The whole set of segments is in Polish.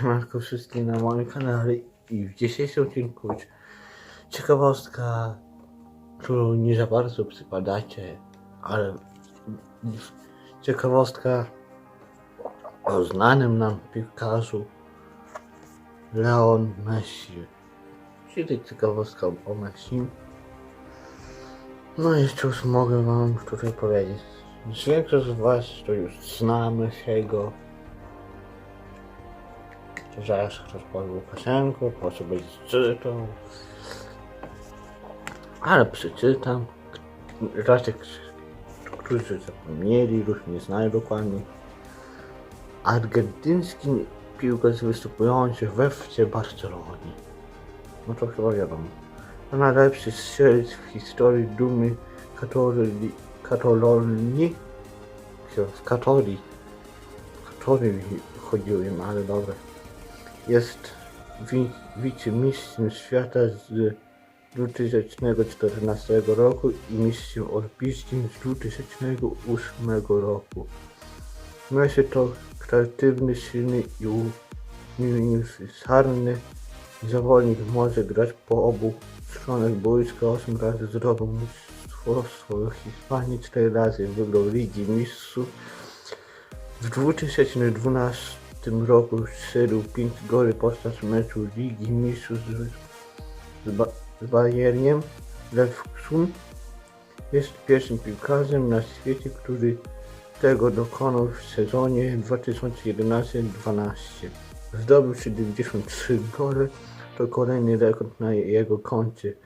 siemanko wszystkim na moim kanale i w dzisiejszym odcinku ciekawostka, którą nie za bardzo przypadacie, ale ciekawostka o znanym nam piłkarzu Leon Messi, czyli ciekawostka o Messi. No i cóż mogę wam tutaj powiedzieć. Większość z was to już zna Messiego, Zaraz ktoś powie Łukaszenko, po co czytał. Ale przeczytam. Raczej, którzy zapomnieli lub nie znają dokładnie. Argentyński piłkarz występujący we FC Barcelonie. No to chyba wiadomo. Najlepszy strzelec w historii dumy Katoli, Katalonii. W Katoli. Katoli chodziłem, ale dobra jest wi- wicemistrzem świata z 2014 roku i mistrzem olimpijskim z 2008 roku. Messi to kreatywny, silny i uniwersalny zawodnik. Może grać po obu stronach boiska 8 razy zdobył mistrzostwo Hiszpanii, 4 razy wygrał Ligi Mistrzów. W 2012 tym roku strzelił 5 goli podczas meczu Ligi Mistrzów z, z, ba, z Bayerniem Leverkusen. Jest pierwszym piłkarzem na świecie, który tego dokonał w sezonie 2011-12. Zdobył 73 gole, to kolejny rekord na jego koncie.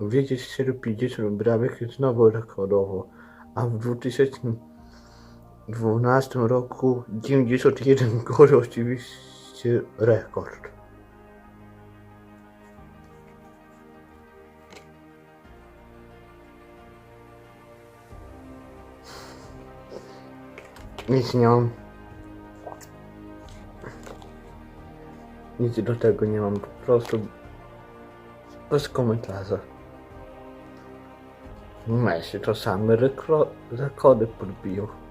W strzelił 50 bramek, znowu rekordowo, a w 2000 2012 roku 91 goli, oczywiście rekord. Nic nie mam. Nic do tego nie mam, po prostu bez komentarza. Messi to same rekro- rekody podbiją.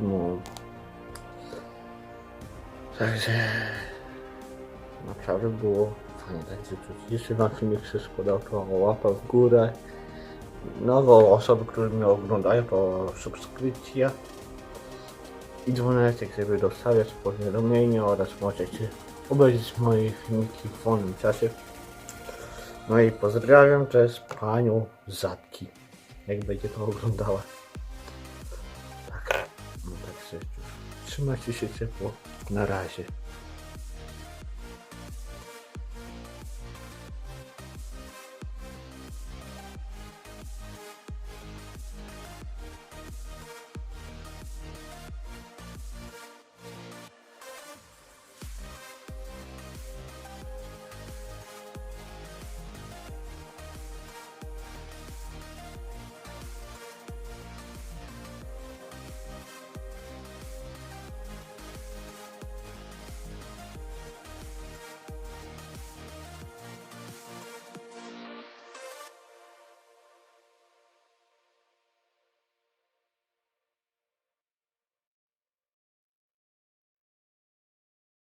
No. Także naprawdę było fajnie. Także jeśli wam filmik się spodobał, to łapa w górę. Nowe osoby, które mnie oglądają, to subskrypcja i dzwoneczek, żeby dostawiać powiadomienia oraz możecie obejrzeć moje filmiki w wolnym czasie. No i pozdrawiam też panią Zatki, jak będzie to oglądała. Trzymajcie się ciepło. Na razie.